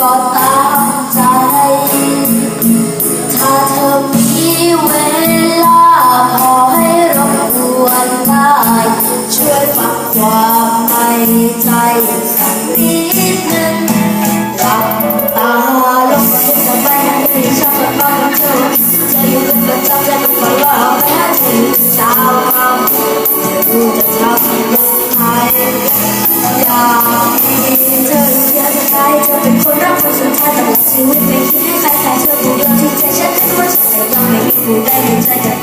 ก็ายตลอดชีวิตไม่คิดให้ใครใครเธอผู้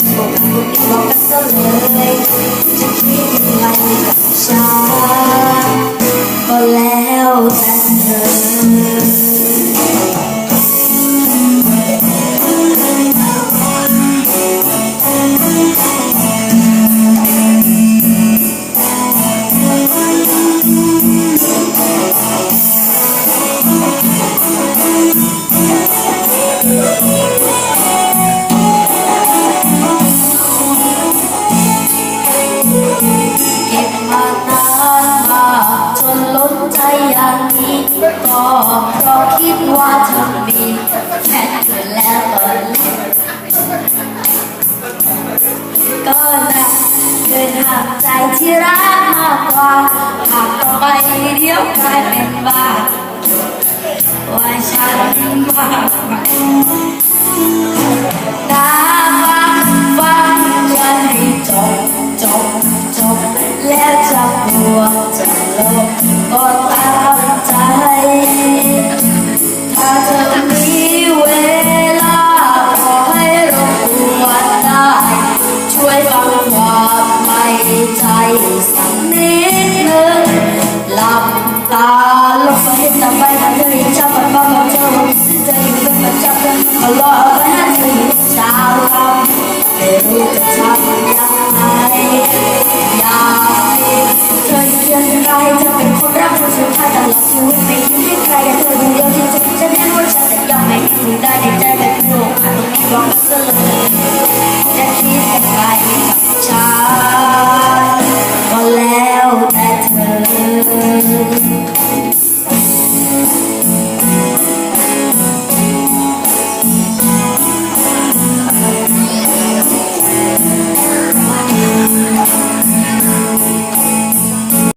ล้นใจอย่างนี้ก็เพราะคิดว่าเธอมีแฟนเธอแล้วตอนนี้ก็นะเกินห่างใจที่รักมากกว่าหากต่อไปเดี๋ยวกลายเป็นบ้าว่าฉันมาตาฟังฟังฉันให้จบจบจบแล้วจะกลัวจะลง dài sẵn nét lớn lòng ta